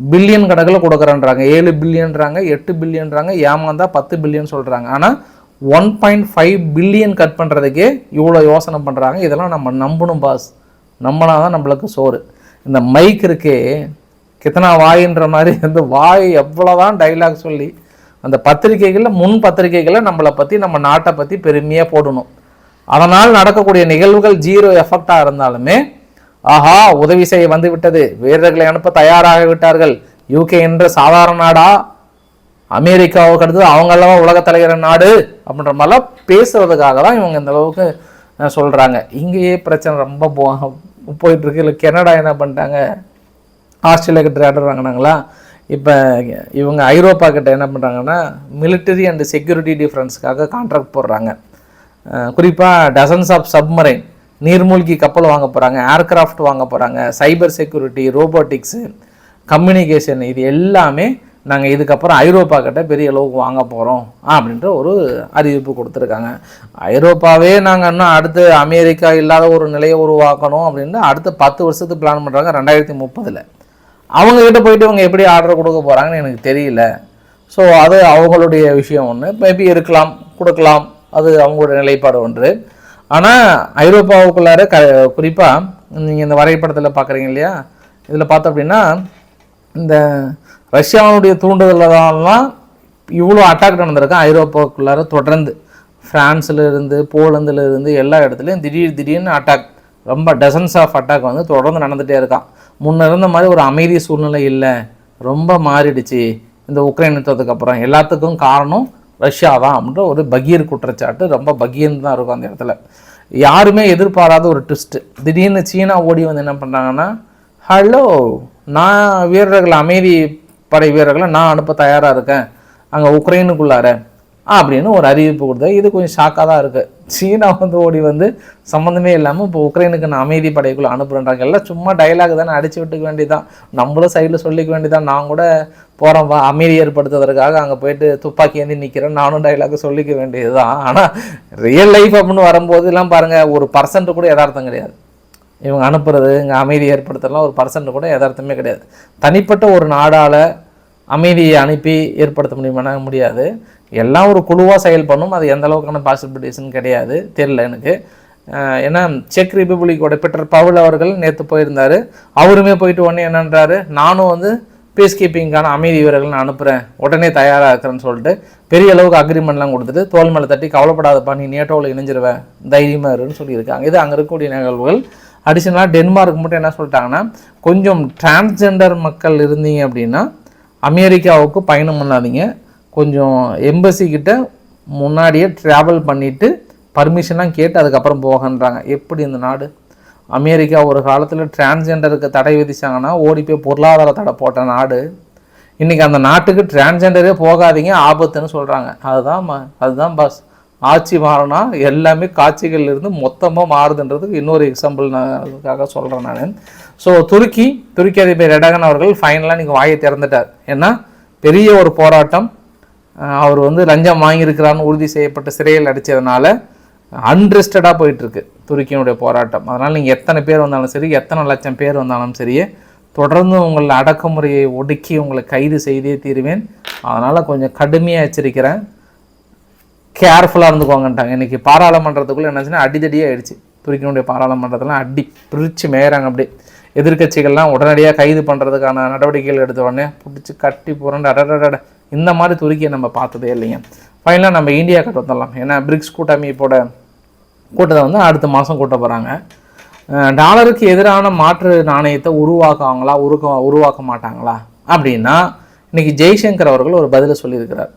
பில்லியன் கணக்கில் கொடுக்குறேன்றாங்க. ஏழு பில்லியன்றாங்க எட்டு பில்லியன்றாங்க ஏமாந்தா பத்து பில்லியன் சொல்கிறாங்க ஆனால் one point five billion cut பண்ணுறதுக்கே இவ்வளோ யோசனை பண்ணுறாங்க இதெல்லாம் நம்ம நம்பணும் பாஸ் நம்பினா தான் நம்மளுக்கு சோறு. இந்த மைக் இருக்கே கித்தனா வாயின்ற மாதிரி வந்து வாய் எவ்வளோதான் டைலாக் சொல்லி அந்த பத்திரிகைகளில் முன் பத்திரிகைகளில் நம்மளை பற்றி நம்ம நாட்டை பற்றி பெருமையாக போடணும். அதனால் நடக்கக்கூடிய நிகழ்வுகள் ஜீரோ எஃபெக்டாக இருந்தாலுமே ஆஹா உதவி செய்ய வந்து விட்டது. வீரர்களை அனுப்ப தயாராக விட்டார்கள். யூகே என்ற சாதாரண நாடா அமெரிக்காவுக்கு அடுத்தது அவங்க எல்லாம் உலக தலைவர் நாடு அப்படின்ற மாதிரிலாம் பேசுறதுக்காக தான் இவங்க இந்த அளவுக்கு சொல்கிறாங்க இங்கேயே பிரச்சனை ரொம்ப போ- போயிட்டுருக்கு. இல்லை கனடா என்ன பண்ணிட்டாங்க? ஆஸ்திரேலியா கிட்ட ஆர்டர் வாங்கினாங்களா? இப்போ இவங்க ஐரோப்பா கிட்ட என்ன பண்ணுறாங்கன்னா மிலிட்டரி அண்ட் செக்யூரிட்டி டிஃப்ரென்ஸ்க்காக கான்ட்ராக்ட் போடுறாங்க. குறிப்பாக டசன்ஸ் ஆஃப் சப்மரைன் நீர்மூழ்கி கப்பல் வாங்க போகிறாங்க ஏர்க்ராஃப்ட் வாங்க போகிறாங்க சைபர் செக்யூரிட்டி ரோபோட்டிக்ஸு கம்யூனிகேஷன் இது எல்லாமே நாங்கள் இதுக்கப்புறம் ஐரோப்பா கிட்ட பெரிய அளவுக்கு வாங்க போகிறோம் அப்படின்ற ஒரு அறிவிப்பு கொடுத்துருக்காங்க. ஐரோப்பாவே நாங்கள் இன்னும் அடுத்து அமெரிக்கா இல்லாத ஒரு நிலையை உருவாக்கணும் அப்படின்னு அடுத்த பத்து வருஷத்துக்கு பிளான் பண்ணுறாங்க ரெண்டாயிரத்தி முப்பதில். அவங்கக்கிட்ட போயிட்டு இவங்க எப்படி ஆர்டர் கொடுக்க போகிறாங்கன்னு எனக்கு தெரியல. ஸோ அது அவங்களுடைய விஷயம் ஒன்று மேபி இருக்கலாம் கொடுக்கலாம். அது அவங்களுடைய நிலைப்பாடு ஒன்று. ஆனால் ஐரோப்பாவுக்குள்ளார க குறிப்பாக நீங்கள் இந்த வரைபடத்தில் பார்க்குறீங்க இல்லையா? இதில் பார்த்தோம் அப்படின்னா இந்த ரஷ்யாவுடைய தூண்டுதலாம் இவ்வளோ அட்டாக் நடந்திருக்கு? ஐரோப்பாக்குள்ளார தொடர்ந்து. பிரான்ஸ்ல இருந்து இருந்து எல்லா இடத்துலையும் திடீர் திடீர்னு அட்டாக் ரொம்ப டசன்ஸ் ஆஃப் அட்டாக் வந்து தொடர்ந்து நடந்துகிட்டே இருக்கான் முன்ன இருந்த மாதிரி ஒரு அமைதி சூழ்நிலை இல்லை. ரொம்ப மாறிடுச்சு. இந்த உக்ரைன் யுத்தத்துக்கு அப்புறம். எல்லாத்துக்கும் காரணம் ரஷ்யா தான் அப்படின்ற ஒரு பகீர் குற்றச்சாட்டு. ரொம்ப பகீர்னு தான் இருக்கும் அந்த இடத்துல. யாருமே எதிர்பாராத ஒரு ட்விஸ்ட்டு திடீர்னு சீனா ஓடி வந்து என்ன பண்ணுறாங்கன்னா ஹலோ நான் வீரர்கள் அமைதி படை வீரர்களை நான் அனுப்ப தயாராக இருக்கேன். அங்கே உக்ரைனுக்குள்ளார. அப்படின்னு ஒரு அறிவிப்பு கொடுத்தா இது கொஞ்சம் ஷாக்காக தான் இருக்குது சீனா வந்து ஓடி வந்து சம்மந்தமே இல்லாமல் இப்போ உக்ரைனுக்கு நான் அமைதி படைக்குள்ளே அனுப்புகிறேன்றாங்க எல்லாம் சும்மா டைலாக் தானே அடிச்சு விட்டுக்க வேண்டியதான் நம்மளும் சைடில் சொல்லிக்க வேண்டியதான் நான் கூட போகிறோம் வா அமைதி ஏற்படுத்துவதற்காக அங்கே போயிட்டு துப்பாக்கி ஏந்தி நிற்கிறேன் நானும் டைலாக் சொல்லிக்க வேண்டியது தான் ஆனால் ரியல் லைஃப் அப்படின்னு வரும்போது எல்லாம் பாருங்கள் ஒரு பர்சன்ட் கூட யதார்த்தம் கிடையாது. இவங்க அனுப்புறது இங்கே அமைதி ஏற்படுத்தலாம் ஒரு பர்சன்ட் கூட யதார்த்தமே கிடையாது. தனிப்பட்ட ஒரு நாடால் அமைதியை அனுப்பி ஏற்படுத்த முடியுமானா முடியாது. எல்லாம் ஒரு குழுவாக செயல்படணும் அது எந்த அளவுக்கான பாசிபிலிட்டிஸ்னு கிடையாது. தெரில எனக்கு. ஏன்னா செக் ரிப்பப்ளிக்கோட பீட்டர் பவுல் அவர்கள் நேற்று போயிருந்தார். அவருமே போயிட்டு உடனே என்னன்றாரு? நானும் வந்து பீஸ் கீப்பிங்கான அமைதி வீரர்கள் நான் அனுப்புகிறேன் உடனே தயாராக இருக்கிறேன்னு சொல்லிட்டு பெரிய அளவுக்கு அக்ரிமெண்ட்லாம் கொடுத்துட்டு தோல் மேலே தட்டி கவலைப்படாதப்பா நீ நேட்டோவில் இணைஞ்சிருவேன் தைரியமாக இருன்னு சொல்லியிருக்காங்க. இது அங்கே இருக்கக்கூடிய நிகழ்வுகள். அடிஷனலாக டென்மார்க் மட்டும் என்ன சொல்லிட்டாங்கன்னா கொஞ்சம் டிரான்ஸ்ஜெண்டர் மக்கள் இருந்தீங்க அப்படின்னா அமெரிக்காவுக்கு பயணம் பண்ணாதீங்க. கொஞ்சம் எம்பசிக்கிட்ட முன்னாடியே ட்ராவல் பண்ணிவிட்டு பர்மிஷன்லாம் கேட்டு அதுக்கப்புறம் போகன்றாங்க எப்படி இந்த நாடு? அமெரிக்கா ஒரு காலத்தில் டிரான்ஸ்ஜெண்டருக்கு தடை விதிச்சாங்கன்னா ஓடி போய் பொருளாதார தடை போட்ட நாடு. இன்றைக்கி அந்த நாட்டுக்கு டிரான்ஸ்ஜெண்டரே போகாதீங்க ஆபத்துன்னு சொல்கிறாங்க அதுதான் ம- அதுதான் பாஸ் ஆட்சி மாறினா எல்லாமே காட்சிகள் இருந்து மொத்தமாக மாறுதுன்றதுக்கு இன்னொரு எக்ஸாம்பிள் நான் அதுக்காக சொல்கிறேன் நான். ஸோ துருக்கி துருக்கி அதிபர் எடகன் அவர்கள் ஃபைனலாக நீங்கள் வாயை திறந்துட்டார். ஏன்னா பெரிய ஒரு போராட்டம். அவர் வந்து லஞ்சம் வாங்கியிருக்கிறான்னு உறுதி செய்யப்பட்ட சிறையில் அடித்ததுனால அன்ரெஸ்டடாக போயிட்டுருக்கு துருக்கியினுடைய போராட்டம். அதனால் நீங்கள் எத்தனை பேர் வந்தாலும் சரி எத்தனை லட்சம் பேர் வந்தாலும் சரி தொடர்ந்து உங்களை அடக்குமுறையை ஒடுக்கி உங்களை கைது செய்தே தீருவேன். அதனால் கொஞ்சம் கடுமையாக எச்சரிக்கிறேன். கேர்ஃபுல்லாக இருந்துக்குவாங்கன்ட்டாங்க. இன்றைக்கி பாராளுமன்றத்துக்குள்ளே என்னாச்சுன்னா அடிதடியாக ஆயிடுச்சு துருக்கியினுடைய பாராளுமன்றத்தெல்லாம் அடி பிரித்து மேயறாங்க அப்படியே. எதிர்க்கட்சிகள்லாம் உடனடியாக கைது பண்ணுறதுக்கான நடவடிக்கைகள் எடுத்த உடனே பிடிச்சி கட்டி புரண்டு அடடட இந்த மாதிரி துருக்கியை நம்ம பார்த்ததே இல்லைங்க. ஃபைனலாக நம்ம இந்தியா கட்ட வந்துடலாம். ஏன்னா பிரிக்ஸ் கூட்டமைப்போட கூட்டத்தை வந்து அடுத்த மாதம் கூட்ட போகிறாங்க டாலருக்கு எதிரான மாற்று நாணயத்தை உருவாக்குவாங்களா? உருக்க உருவாக்க மாட்டாங்களா? அப்படின்னா இன்றைக்கி ஜெய்சங்கர் அவர்கள் ஒரு பதிலை சொல்லியிருக்கிறார்.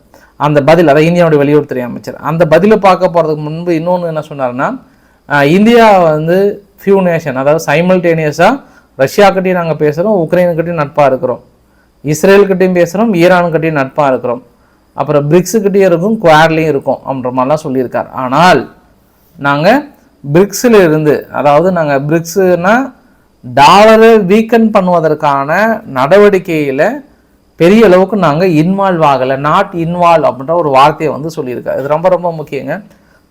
அந்த பதில் அதாவது இந்தியாவுடைய வெளியுறவுத்துறை அமைச்சர் அந்த பதிலை பார்க்க போகிறதுக்கு முன்பு இன்னொன்று என்ன சொன்னார்னா இந்தியா வந்து ஃபியூ நேஷன் அதாவது சைமல்டேனியஸாக ரஷ்யாக்கிட்டையும் நாங்கள் பேசுகிறோம் உக்ரைனுக்கிட்டையும் நட்பாக இருக்கிறோம். இஸ்ரேல்கிட்டையும் பேசுகிறோம் ஈரானுக்கிட்டையும் நட்பாக இருக்கிறோம். அப்புறம் பிரிக்ஸுக்கிட்டையும் இருக்கும் குவாட்லேயும் இருக்கும் அப்படின்ற மாதிரிலாம் சொல்லியிருக்கார். ஆனால் நாங்கள் பிரிக்ஸில் இருந்து அதாவது நாங்கள் பிரிக்ஸுன்னா டாலரை வீக்கன் பண்ணுவதற்கான நடவடிக்கையில் பெரிய அளவுக்கு நாங்கள் இன்வால்வ் ஆகலை. நாட் இன்வால்வ் அப்படின்ற ஒரு வார்த்தையை வந்து சொல்லியிருக்காரு. இது ரொம்ப ரொம்ப முக்கியங்க.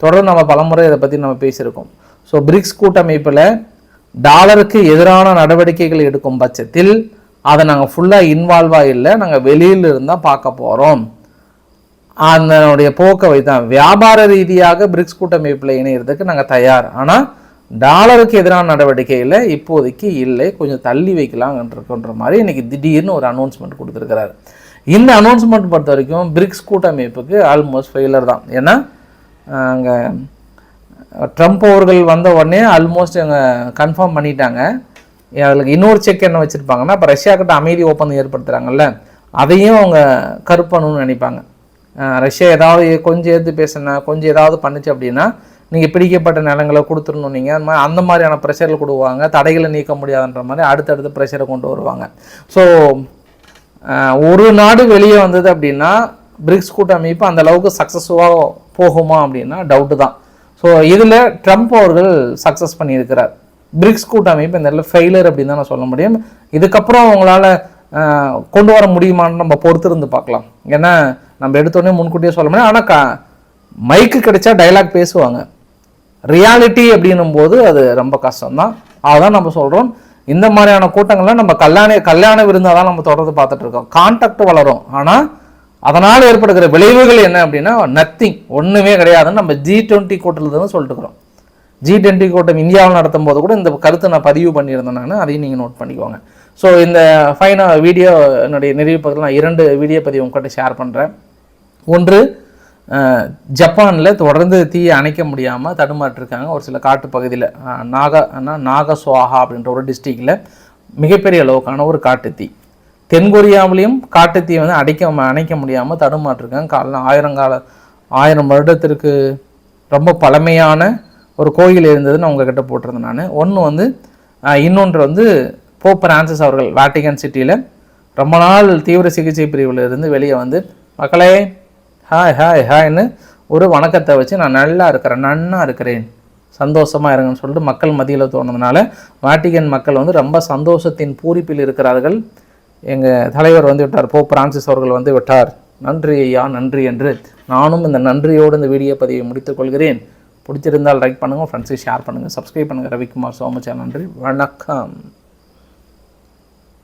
தொடர்ந்து நம்ம பலமுறை இதை பற்றி நம்ம பேசியிருக்கோம். ஸோ பிரிக்ஸ் கூட்டமைப்பில் டாலருக்கு எதிரான நடவடிக்கைகள் எடுக்கும் பட்சத்தில் அதை நாங்கள் ஃபுல்லாக இன்வால்வாக இல்லை நாங்கள் வெளியில் இருந்தால் பார்க்க போகிறோம் அதனுடைய போக்கை வைத்தான் வியாபார ரீதியாக பிரிக்ஸ் கூட்டமைப்பில் இணையறதுக்கு நாங்கள் தயார். ஆனால் டாலருக்கு எதிரான நடவடிக்கையில் இப்போதைக்கு இல்லை. கொஞ்சம் தள்ளி வைக்கலாம்ன்றன்ற மாதிரி இன்றைக்கி திடீர்னு ஒரு அனௌன்ஸ்மெண்ட் கொடுத்துருக்கிறாரு. இந்த அனௌன்ஸ்மெண்ட் பொறுத்த வரைக்கும் பிரிக்ஸ் கூட்டமைப்புக்கு ஆல்மோஸ்ட் ஃபெயிலர் தான். ஏன்னா அங்கே ட்ரம்ப் அவர்கள் வந்த உடனே ஆல்மோஸ்ட் அங்கே கன்ஃபார்ம் பண்ணிட்டாங்க. அதுக்கு இன்னொரு செக் என்ன வச்சுருப்பாங்கன்னா இப்போ ரஷ்யா கிட்ட அமைதி ஒப்பந்தம் ஏற்படுத்துகிறாங்கல்ல அதையும் அவங்க கருப்பணும்னு நினைப்பாங்க. ரஷ்யா ஏதாவது கொஞ்சம் எடுத்து பேசினா கொஞ்சம் ஏதாவது பண்ணுச்சு அப்படின்னா நீங்கள் பிடிக்கப்பட்ட நிலங்களை கொடுத்துடணும் நீங்கள் அந்த மாதிரி அந்த மாதிரியான ப்ரெஷரில் கொடுவாங்க. தடைகளை நீக்க முடியாதுன்ற மாதிரி அடுத்தடுத்து ப்ரெஷரை கொண்டு வருவாங்க. ஸோ ஒரு நாடு வெளியே வந்தது அப்படின்னா பிரிக்ஸ் கூட்டமைப்பு அந்த அளவுக்கு சக்ஸஸ்ஃபுல்லாக போகுமா அப்படின்னா டவுட்டு தான். ஸோ இதில் ட்ரம்ப் அவர்கள் சக்ஸஸ் பண்ணியிருக்கிறார். பிரிக்ஸ் கூட்டமைப்பு இந்த இடத்துல ஃபெயிலர் அப்படின்னு தான் நான் சொல்ல முடியும். இதுக்கப்புறம் அவங்களால கொண்டு வர முடியுமான்னு நம்ம பொறுத்திருந்து பார்க்கலாம். ஏன்னா நம்ம எடுத்தோடனே முன்கூட்டியே சொல்ல முடியும். ஆனால் க மைக்கு கிடைச்சா டைலாக் பேசுவாங்க. ரியாலிட்டி அப்படின்னும் போது அது ரொம்ப கஷ்டம்தான். அதுதான் நம்ம சொல்கிறோம் இந்த மாதிரியான கூட்டங்கள்லாம் நம்ம கல்யாண கல்யாண விருந்தாக தான் நம்ம தொடர்ந்து பார்த்துட்டு இருக்கோம். கான்டாக்ட் வளரும். ஆனால் அதனால் ஏற்படுகிற விளைவுகள் என்ன அப்படின்னா நத்திங் ஒன்றுமே கிடையாதுன்னு நம்ம ஜி டுவெண்ட்டி கூட்டத்தில் சொல்லிட்டு இருக்கிறோம். ஜி டுவெண்ட்டி கூட்டம் இந்தியாவில் நடத்தும் போது கூட இந்த கருத்தை நான் பதிவு பண்ணியிருந்தேன் நான். அதையும் நீங்கள் நோட் பண்ணிக்கோங்க. ஸோ இந்த ஃபைனாக வீடியோ என்னுடைய நிறைவு பகுதியில் நான் இரண்டு வீடியோ பதிவு உங்கள்கிட்ட ஷேர் பண்ணுறேன் ஒன்று ஜப்பானில் தொடர்ந்து தீயை அணைக்க முடியாமல் தடுமாற்றிருக்காங்க. ஒரு சில காட்டு பகுதியில் நாகா அண்ணா நாகசுவாகா அப்படின்ற ஒரு டிஸ்ட்ரிக்டில் மிகப்பெரிய அளவுக்கான ஒரு காட்டு தீ. தென்கொரியாவிலையும் காட்டுத்தீயை வந்து அடைக்க அணைக்க முடியாமல் தடுமாற்றிருக்காங்க. கால ஆயிரங்கால ஆயிரம் வருடத்திற்கு ரொம்ப பழமையான ஒரு கோயில் இருந்ததுன்னு உங்ககிட்ட போட்டிருந்தேன் நான். ஒன்று வந்து இன்னொன்று வந்து போப் பிரான்சிஸ் அவர்கள் வேட்டிகன் சிட்டியில் ரொம்ப நாள் தீவிர சிகிச்சை பிரிவில் இருந்து வெளியே வந்து மக்களே ஹாய் ஹாய் ஹாய்னு ஒரு வணக்கத்தை வச்சு நான் நல்லா இருக்கிறேன் நன்னா இருக்கிறேன். சந்தோஷமாக இருங்கன்னு சொல்லிட்டு மக்கள் மத்தியில் தோணுனதுனால வாட்டிகன் மக்கள் வந்து ரொம்ப சந்தோஷத்தின் பூரிப்பில் இருக்கிறார்கள். எங்கள் தலைவர் வந்து விட்டார் போ பிரான்சிஸ் அவர்கள் வந்து விட்டார். நன்றி ஐயா நன்றி என்று நானும் இந்த நன்றியோடு இந்த வீடியோ பதிவை முடித்துக்கொள்கிறேன் பிடிச்சிருந்தால் லைக் பண்ணுங்கள் ஃப்ரெண்ட்ஸுக்கு ஷேர் பண்ணுங்கள் சப்ஸ்கிரைப் பண்ணுங்கள் ரவிக்குமார் சோமச்சா நன்றி வணக்கம்.